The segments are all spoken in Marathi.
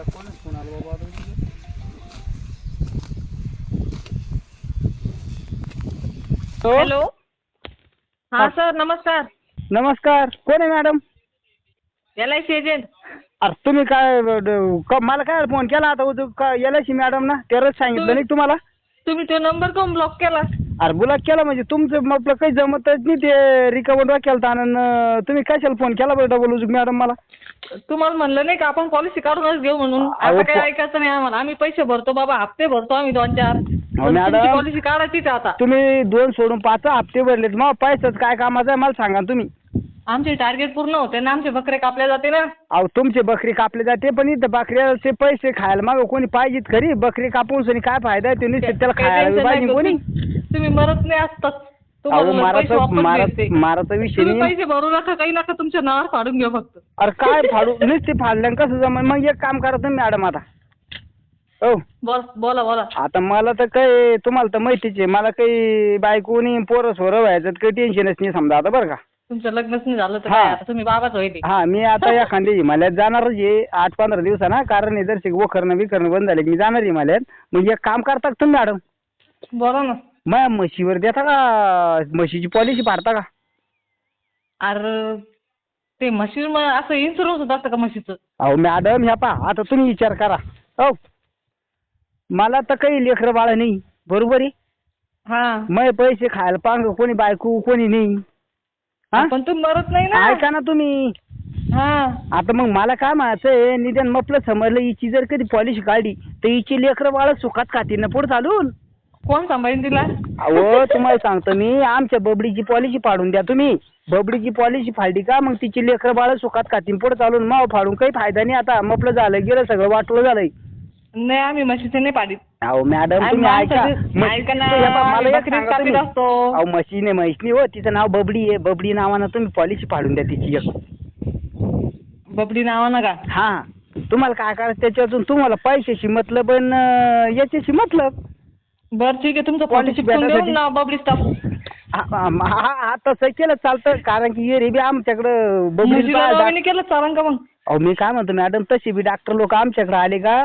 आला कोण फोन आला बाबा आता तुझं? हॅलो हा सर नमस्कार. नमस्कार. कोण आहे madam L I C agent अरे तुम्ही काय ब- ड- क- मला काय फोन केला आता? उद्या का यायलाशी मॅडम ना? तेरच सांगितलं नाही तुम्हाला? तुम्ही तो नंबर कोण ब्लॉक केला? अरे बुलाक केला म्हणजे तुमचं आपलं काही जमतच नाही ते रिकवर केलं आणि तुम्ही कशाला फोन केला बरं डबल उजूक मॅडम मला? तुम्हाला म्हणलं नाही का आपण पॉलिसी काढूनच घेऊ म्हणून. आता काही ऐकायचं नाही आम्हाला. आम्ही पैसे भरतो बाबा हप्ते भरतो आम्ही दोन चार. पॉलिसी काढायचीच आता. तुम्ही दोन सोडून पाच हप्ते भरलेत. मग पैसाच काय कामाचं आहे? मला सांगा तुम्ही. आमचे टार्गेट पूर्ण होते ना आमचे बकरे कापले जाते ना. अहो तुमचे बकरी कापले जाते पण इथं बकऱ्याचे पैसे खायला मागं कोणी पाहिजेत खरी? बकरी कापून काय फायदा आहे? त्याला खायला पाहिजे कोणी. तुम्ही मरत नाही असतात. अहो तुम्हाला पैसे माराचा वापस मारा भेटते. माराचा विषय तुम्ही नाही. पैसे भरू नका काही नका तुमच्या नावावर फाडून घ्या फक्त. अरे काय फाडू? नुसते फाडल्यान कसं जमन मग एक काम करा तुम्ही मॅडम आता. हो. बोल बोला बोला. आता मला तर काही तुम्हाला तर माहितीच आहे. मला काही बायको नाही पोरं सोरं व्हायचं काही टेन्शनच नाही समजा आता बरं का. तुमचं लग्नच नाही झालं तर हा. काय? आता तुम्ही बाबाच होईल हा मी आता एखादी हिमालयात जाणारच आहे. आठ पंधरा दिवसानं. कारण हे जर वखरणं विकरणं बंद झाले की मी जाणार हिमालयात. मग एक काम करता का तुम्ही मॅडम? बोला ना. मग म्हशीवर देता का? म्हशीची पॉलिसी पाडता का? अरे ते म्हशी मग असं इन्शुरन्स होत असतं का म्हशीचं? अहो मॅडम ह्या पा आता तुम्ही विचार करा. हो. मला तर काही लेकरं बाळ नाही बरोबर आहे? हा. मग पैसे खायला पांग कोणी बायको कोणी नाही? हा? पण तू मरत नाही ना. ऐका ना तुम्ही. हा. आता मग मला काय म्हणायचं आहे? निदान मपलं समजलं हिची जर कधी पॉलिसी काढली तर हिची लेकरं बाळ सुखात खातील ना पुढे चालून? कोण सांभाळीन तिला? अहो तुम्हाला सांगतो मी आमच्या बबडीची पॉलिसी पाडून द्या तुम्ही. बबडीची पॉलिसी फाडली का मग तिची लेकरं बाळ सुखात खातील पुढे चालून माव फाडून काही फायदा नाही आता. मपलं झालं गेलं सगळं वाटलं झालंय. नाही आम्ही म्हशीचे नाही पाडीत. अहो मॅडम आणि तुम्ही ऐका. माणसाचं- म्हशी- ऐका ना, हे बघा, मला एक बकरीच सांगा कापीत तुम्ही. असतो. अहो म्हशीने म्हैसनी हो तिचं नाव बबडी आहे. बबडी नावानं तुम्ही पॉलिसी फाडून द्या तिची एक. बबडी नावानं का? हा. तुम्हाला काय करायचं त्याच्यातून तुम्हाला पैशाशी मतलब पण याच्याशी मतलब. बर ठीक आहे. तुमचं भेटायसाठी- देऊन ना बबडीच टाकू हा हा- हा हा, तसं केलं चालतं. कारण की रे बी आमच्याकडं बबडी केलं चालन का मग? अहो मी काय म्हणतो मॅडम तशी बी डॉक्टर लोक आमच्याकडे आले का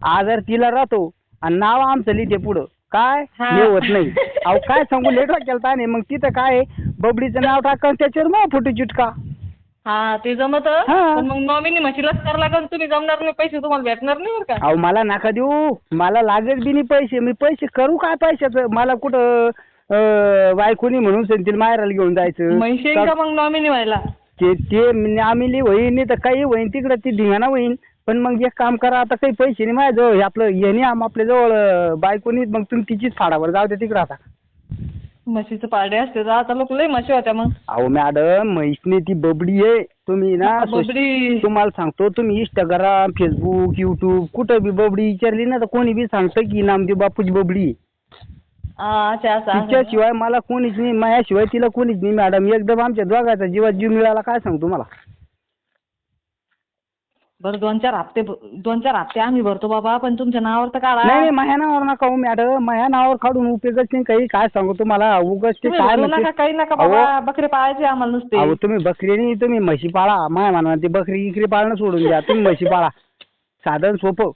आजार तिला राहतो. आणि नाव आमचं लिहिते पुढं. काय? हा. हे होत नाही. अहो काय सांगू लेट केलं ताने मग तिथं काय आहे, बबडीचं नाव टाका आणि त्याच्यावर मग फोटो चिटका. हा ते जमत? हा. पण मग नॉमिनी म्हशीलाच करावं लागेल तुम्ही जमणार नाही पैसे तुम्हाला भेटणार नाही बरं का? अहो मला नका देऊ. मला लागत बी नाही पैसे. मी पैसे करू काय पैशाचं? मला कुठं अं, बायकोनी म्हणून सांगतील माहेराला घेऊन जायचं. म्हशी येईन का मग नॉमिनी व्हायला? ते ते आमिली होईन नाही तर काही होईन तिकडं ती धिंगाणा होईन पण मग एक काम करा आता काही पैसे नाही माझ्याजवळ. हे आपलं हे नाही आम आपल्या जवळ बायकोनी. मग तुम्ही तिचीच फाडावर जाऊ दे तिकडं आता. म्हशीचं पारडे असते तर आता लोक लय म्हशी होत्या मग. अहो मॅडम म्हैसने ती बबडी आहे. तुम्ही ना सोश- बबडी. तुम्हाला सांगतो तुम्ही इंस्टाग्राम फेसबुक युट्यूब कुठं बी बबडी विचारली ना तर कोणी बी सांगतं की नामदेव बापूची बबडी. आहे. हा, अच्छा असं आहे. तिच्याशिवाय मला कोणीच नाही माझ्याशिवाय तिला कोणीच नाही मॅडम. एकदम आमच्या दोघाचा जीवात जीव मिळाला काय सांगतो मला बरं दोन चार हप्ते दोन चार हप्ते आम्ही भरतो बाबा पण तुमच्या नावावर तर नाही काढा. नाही माझ्या नावावर नका हो मॅडम. माझ्या नावावर काढून उपयोगच नाही काही काय सांगू तुम्हाला? उगाच ते तुम्ही काय भरू म्हणते? नका काही नका अहो, बाबा बकरे पाळायचे आम्हाला नुसते. अहो तुम्ही बकरी नाही तुम्ही म्हशी पाळा. माय म्हणा ते बकरी इकरी पाळणं सोडून द्या. तुम्ही म्हशी पाळा. साधन सोपं.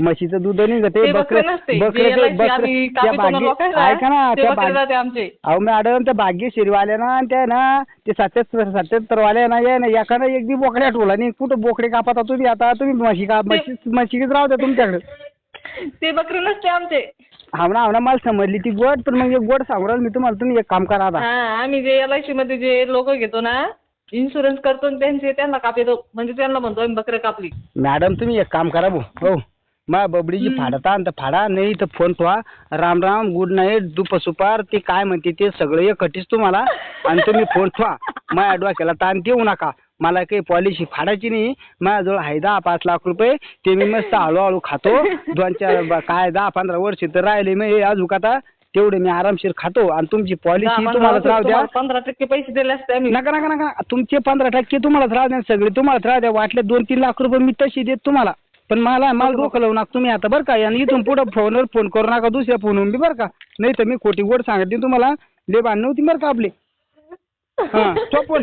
म्हशीचं दूध निघते ते बकरे बकरे बकरे बकरे त्या ऐका ना त्या बकरे अहो मॅडम त्या भाग्यश्रीवाल्या ना त्या ना ते सत्याहत्तर सत्याहत्तर वाल्या ना या ना एखादा एक बोकड्या ठोला नाही. कुठं बोकडे कापता तुम्ही आता? तुम्ही म्हशी का म्हशी म्हशीच राहू द्या तुमच्याकडे. ते बकरे नसते आमचे. हा ना हा मला समजली ती गोड. पण मग गोड सांगू राहिलो मी तुम्हाला. तुम्ही एक काम करा आता. आम्ही जे एल आय सी मध्ये जे लोक घेतो ना इन्शुरन्स करतो आणि त्यांचे त्यांना कापितो म्हणजे त्यांना म्हणतो आम्ही बकरे कापली. मॅडम तुम्ही एक काम करा भाऊ. हो. मा बबडीची फाडता आणि फाडा नाही तर फोन ठेवा. राम राम गुड नाईट दुप सुपार ते काय म्हणते ते सगळं एकटीच तुम्हाला. आणि तुम्ही फोन ठेवा. माझ्या डोक्याला ताण देऊ नका. मला काही पॉलिसी फाडायची नाही. माझ्याजवळ आहे दहा पाच लाख रुपये. ते मी मस्त हळूहळू खातो. दोन चार काय दहा पंधरा वर्ष तर राहिले मी. अजून आता? तेवढे मी आरामशीर खातो. आणि तुमची पॉलिसी पंधरा तुम्हालाच राहू द्या. तुम्हाला पंधरा टक्के पैसे दिले असते आम्ही. नका नका नका. तुमचे पंधरा टक्के तुम्हालाच राहू द्या. सगळे तुम्हालाच राहू द्या. वाटले दोन तीन लाख रुपये मी तशी देत तुम्हाला. पण मला मला डोकं लावू नका तुम्ही आता बरं का आणि इथून पुढं फोनवर फोन करू नका दुसऱ्या फोनवरून बी बरं का. नाही तर मी खोटी गोड सांगते तुम्हाला. ले भांडण नव्हती बरं का आपली. हां तो फोन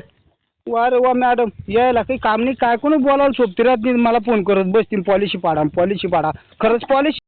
वा रे वा मॅडम यायला काही काम नाही. काय कोणी बोलायला सोबती राहत नाही. मला फोन करत बसतील. पॉलिसी पाडा पॉलिसी पाडा. खरंच पॉलिसी